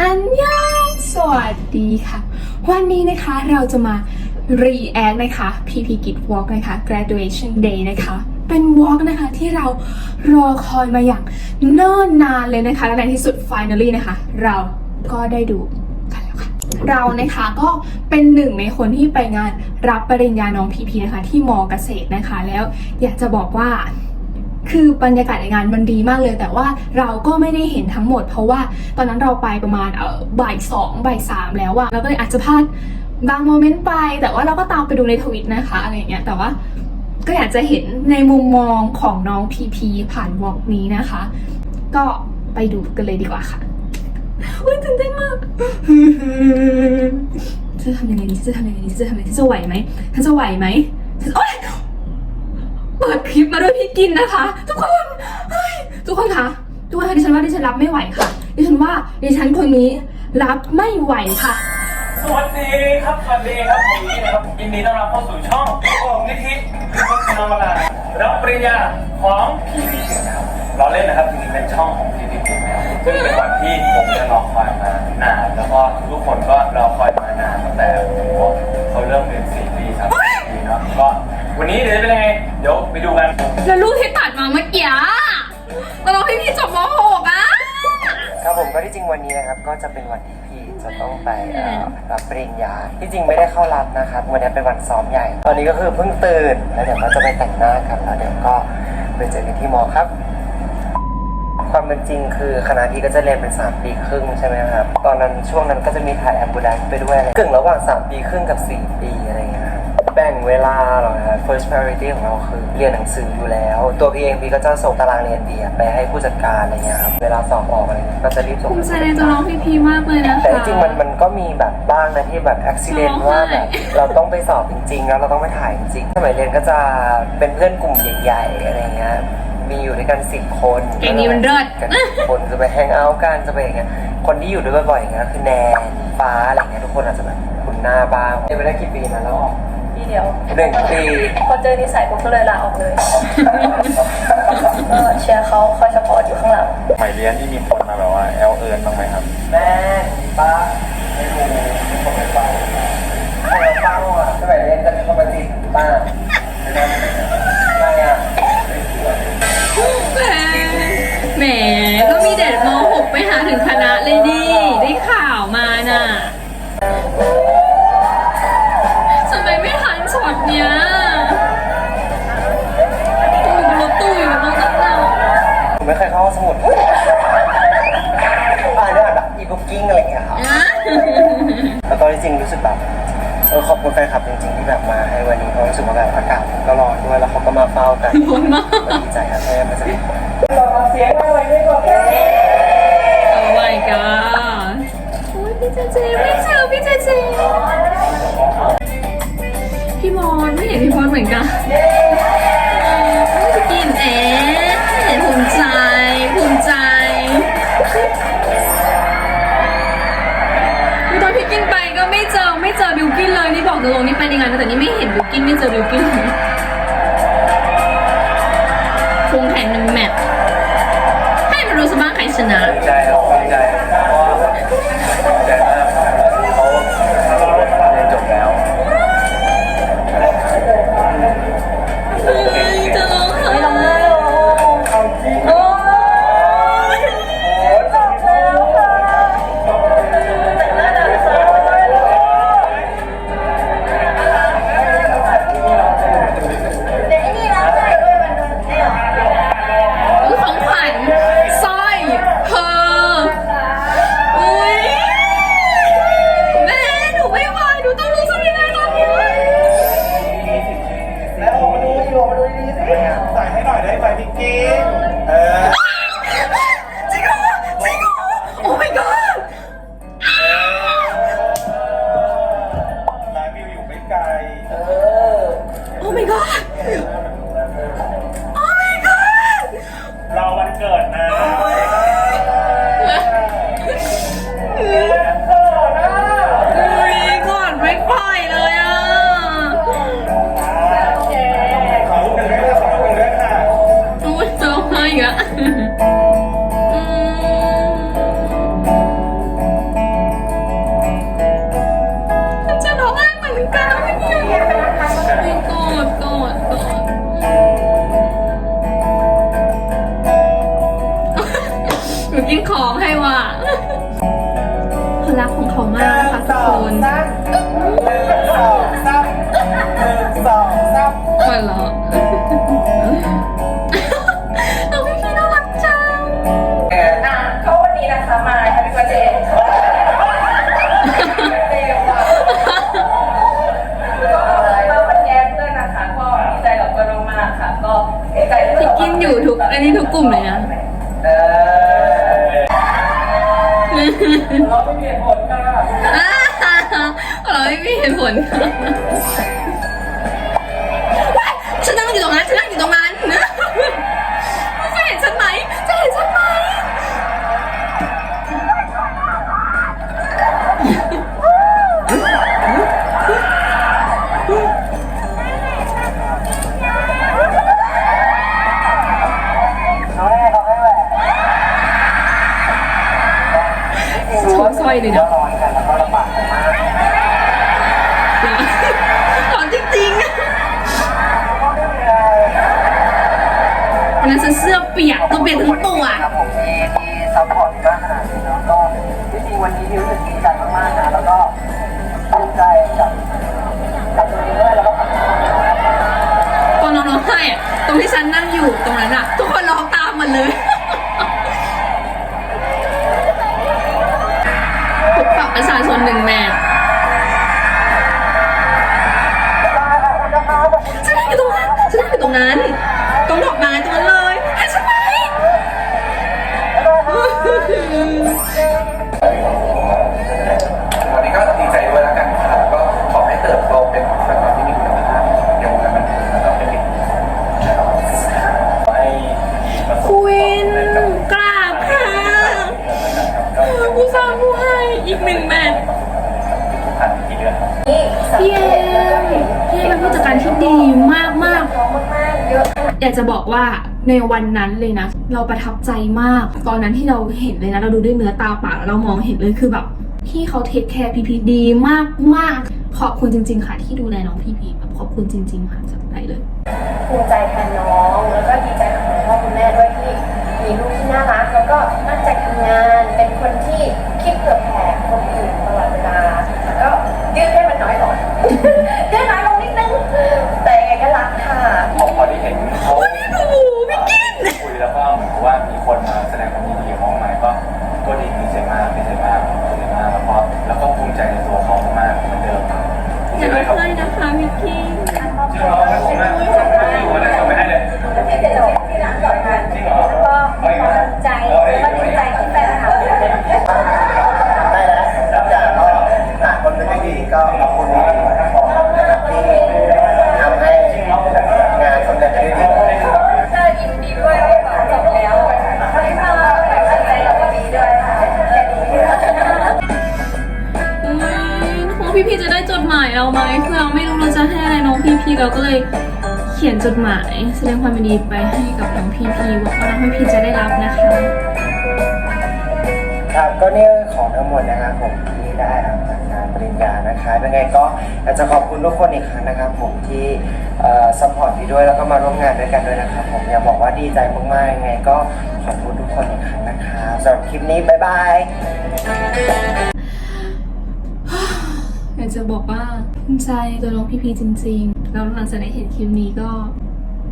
อันยองสวัสดีค่ะ วันนี้นะคะเราจะมา react นะคะ PP Git Walk นะคะ graduation day นะคะ เป็น walk นะคะที่เรารอคอยมาอย่างเนิ่นนานเลยนะคะ และในที่สุด finally นะคะ เราก็ได้ดูกันแล้วค่ะ เรานะคะก็เป็นหนึ่งในคนที่ไปงานรับปริญญาน้องพีพีนะคะ ที่มอเกษตรนะคะ แล้วอยากจะบอกว่า คือบรรยากาศในงานมันดีมากเลย แต่ว่าเราก็ไม่ได้เห็นทั้งหมด เพราะว่าตอนนั้นเราไปประมาณเออบ่ายสองบ่ายสามแล้วอะเราก็เลยอาจจะพลาดบางโมเมนต์ไป แต่ว่าเราก็ตามไปดูในทวิตนะคะอะไรอย่างเงี้ยแต่ว่าก็อยากจะเห็นในมุมมองของน้องพีพีผ่านวอล์กนี้นะคะ ก็ไปดูกันเลยดีกว่าค่ะอุ้ยตื่นเต้นมากจะทำยังไงดีจะทำยังไงดีจะทำยังไงดีจะไหวไหมฉันจะไหวไหมฉันโอ๊ย เปิดคลิป มาด้วยพี่กินนะคะ ทุกคนเฮ้ยทุกคนคะทุกคนคะดิฉันว่าดิฉันรับไม่ไหวค่ะ ดิฉันว่าดิฉันคนนี้รับไม่ไหวค่ะ สวัสดีครับ สวัสดีครับ ผมนี่นะครับยินดีต้อนรับเข้าสู่ช่องของนิธิพิพัฒนามาลารับปริญญาของพีพีนะครับเราเล่นนะครับจริงๆเป็นช่องของพีพีนะครับซึ่งเป็นวันที่ผมจะรอคอยมานานแล้วก็ทุกคนก็รอคอย ก็จะเป็นวันที่พี่จะต้องไปเอ่อรับปริญญา ที่จริงไม่ได้เข้ารับนะครับ วันนี้เป็นวันซ้อมใหญ่ ตอนนี้ก็คือเพิ่งตื่น แล้วเดี๋ยวก็จะไปแต่งหน้ากันแล้วเดี๋ยวก็ไปเจอกันที่มอครับ ความเป็นจริงคือคณะพี่ก็จะเรียนเป็น 3 ปีครึ่งใช่ไหมครับ ตอนนั้นช่วงนั้นก็จะมีถ่ายแอมบู a นไปด้วยอะไรกึ่งระหว่าง 3 ปีครึ่งกับ 4 ปีอะไรอย่างเงี้ยครับ แบ่งเวลาเหรอครับ first priority ของเราคือเรียนหนังสืออยู่แล้ว ตัวพี่เองพี่ก็จะส่งตารางเรียนเดียไปให้ผู้จัดการอะไรเงี้ยครับเวลาสอบออกอะไรเงี้ยก็จะรีบส่งภูมิใจในตัวน้องพี่พีมากเลยนะคะ แต่จริงๆมันมันก็มีแบบบ้างนะที่แบบอุบิเหตุร้องไห้ว่าแบบเราต้องไปสอบจริง ๆ แล้วเราต้องไปถ่ายจริงๆสมัยเรียนก็จะเป็นเพื่อนกลุ่มใหญ่ๆอะไรเงี้ยมีอยู่ด้วยกันสิบคนเก่งนี้มันเลิศ กัน10คนจะไปแฮงเอาท์กันจะไปอย่างเงี้ยคนที่อยู่ด้วยบ่อยๆอย่างเงี้ยคือแนนฟ้าอะไรเงี้ยทุกคนอาจจะแบบคุ้นหน้าบ้างเรียนไปได้กี่ปีนะแล้วออก ปีเดียวหนึ่งปี พอเจอนิสัยผมก็เลยลาออกเลยก็เชียร์เขาคอยสปอร์ตอยู่ข้างหลังสมัยเรียนที่มีคนมาแบบว่าแอลเอิร์นบ้างไหมครับ แม่ป้าไม่รู้ ไม่เคยเข้าห้องสมุดอ่านด้วยแบบอีบุ๊กกิ้งอะไรอย่างเงี้ยครับอะแล้วก็จริงๆรู้สึกแบบเออขอบคุณแฟนคลับจริงๆที่แบบมาให้วันนี้เพราะรู้สึกว่าแบบอากาศก็ร้อนด้วยแล้วเขาก็มาเฝ้ากันร้อนมากก็ดีใจครับที่ได้มาสักเสียงอะไรไม่บอก Oh my god โอ้ยพี่เจเจไม่เจอพี่เจเจพี่มอนไม่เห็นพี่พอนเหมือนกัน ตกลงนี่ไปในงานนะแต่นี่ไม่เห็นบิวกินไม่เจอบิวกินคงแข่งหนึ่งแมตช์ให้มารู้สบ้างใครชนะ ใจครับใจ หนูกินของให้ว่ะเขรักของเขามากค่ะทุกคนสองสามหนึ่งสองสามหัวเราะน้พี่ๆน่ารักจังอะก็วันนี้นะคะมาแฮปปี้เบอร์เดย์ที่กินอยู่ทุกอันนี้ทุกกลุ่มเลยนะ เราไม่มีเหตุผลค่ะ เราไม่มีเหตุผลค่ะ อยเลยนะร้อนกันแล้วก็ลำบากกันมากร้อนจริงๆวันนั้นฉันเสื้อเปียกตัวเปียกทั้งตัวครับผมที่ที่ซัพพอร์ตมากขนาดนี้แล้วก็จริงๆวันนี้ที่รู้สึกดีใจมากๆนะแล้วก็ภูมิใจกับกับตัวเองด้วยแล้วก็กับทุกคนด้วยตอนน้องร้องไห้อะตรงที่ฉันนั่งอยู่ตรงนั้นอะทุกคนร้องตามหมันเลย หนึ่งแม พี่เอมพี่เอมเป็นผู้จัดการที่ดีมากมากองมากๆเยอะอยากจะบอกว่าในวันนั้นเลยนะ เราประทับใจมาก ตอนนั้นที่เราเห็นเลยนะ เราดูด้วยเนื้อตาเปล่าแล้วเรามองเห็นเลยคือแบบพี่เขาเทคแคร์พีพีดีมากมากขอบคุณจริง ๆ ค่ะ ที่ดูแลน้องพีพีแบบขอบคุณจริง ๆ ค่ะจากใจเลยภูมิใจแทนน้องแล้วก็ดีใจกับคุณพ่อคุณแม่ด้วยที่มีลูกที่น่ารักแล้วก็ตั้งใจทำงานเป็นคนที่คิดเผื่อแผ่คนอื่นตลอดเวลาแล้วก็ดื้อให้มันน้อยลงดื้อน้อยลงนิดนึง แต่ยังไงก็รักค่ะ พอพอได้เห็นเขาโอ้โหพี่กินคุยแล้วก็เหมือนกับว่ามี จดหมายเราไหมคือเราไม่รู้เราจะให้อะไรน้องพี่พีเราก็เลยเขียนจดหมายแสดงความยินดีไปให้กับน้องพี่พีหวังว่าน้องพี่พีจะได้รับนะคะครับก็นี่คือของทั้งหมดนะครับผมที่ได้รับจากงานปริญญานะคะยังไงก็อยากจะขอบคุณทุกคนอีกครั้งนะครับผมที่ซัพพอร์ตพี่ด้วยแล้วก็มาร่วมงานด้วยกันด้วยนะครับผมอยากบอกว่าดีใจมากๆยังไงก็ขอบคุณทุกคนอีกครั้งนะครับสำหรับคลิปนี้บ๊ายบายอยากจะบอกว่า ภูมิใจตัวน้องพี่พีจริงๆแล้วหลังจากได้เห็นคลิปนี้ก็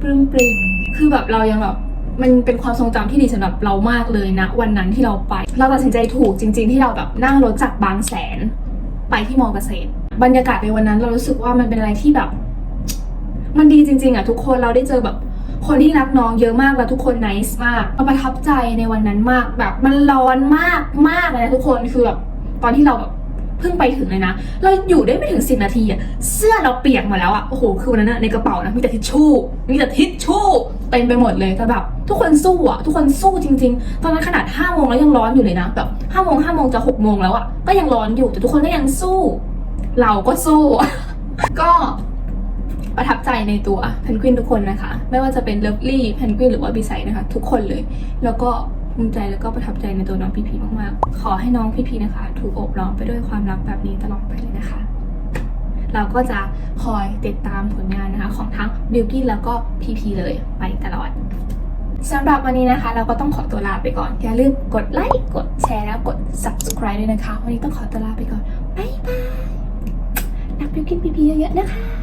ปลื้มปริ่มคือแบบเรายังแบบมันเป็นความทรงจำที่ดีสำหรับเรามากเลยนะ วันนั้นที่เราไป เราตัดสินใจถูกจริง ๆ ที่เราแบบนั่งรถจากบางแสน ไปที่มอเกษตร บรรยากาศในวันนั้นเรารู้สึกว่ามันเป็นอะไรที่แบบ มันดีจริง ๆอะทุกคนเราได้เจอแบบคนที่รักน้องเยอะมากแล้วทุกคนไนส์มากเราประทับใจในวันนั้นมากแบบมันร้อนมากมากเลยนะทุกคนคือแบบตอนที่เราแบบ เพิ่งไปถึงเลยนะ เราอยู่ได้ไม่ถึงสิบนาทีอะเสื้อเราเปียกหมาแล้วอะโอ้โหคือวันนั้นอะในกระเป๋านะมีแต่ทิชชู่มีแต่ทิชชู่เต็มไปหมดเลยแต่แบบทุกคนสู้อะทุกคนสู้จริง ๆ ตอนนั้นขนาดห้าโมงแล้วยังร้อนอยู่เลยนะแบบห้าโมงห้าโมงจะหกโมงแล้วอะก็ยังร้อนอยู่แต่ทุกคนก็ยังสู้ เราก็สู้ ก็ประทับใจในตัวเพนกวินทุกคนนะคะ ไม่ว่าจะเป็นเลิฟลี่เพนกวินหรือว่าบีไซนะคะ ทุกคนเลย แล้วก็ ภูมิใจแล้วก็ประทับใจในตัวน้องพีพีมากๆ ขอให้น้องพีพีนะคะ ถูกโอบล้อมไปด้วยความรักแบบนี้ตลอดไปเลยนะคะ เราก็จะคอยติดตามผลงานนะคะ ของทั้งบิวกี้แล้วก็พีพีเลยไปตลอดสำหรับวันนี้นะคะ เราก็ต้องขอตัวลาไปก่อน อย่าลืมกดไลค์กดแชร์แล้วกด subscribe ด้วยนะคะ วันนี้ต้องขอตัวลาไปก่อนบ๊ายบายรักบิวกินพีพีเยอะๆนะคะ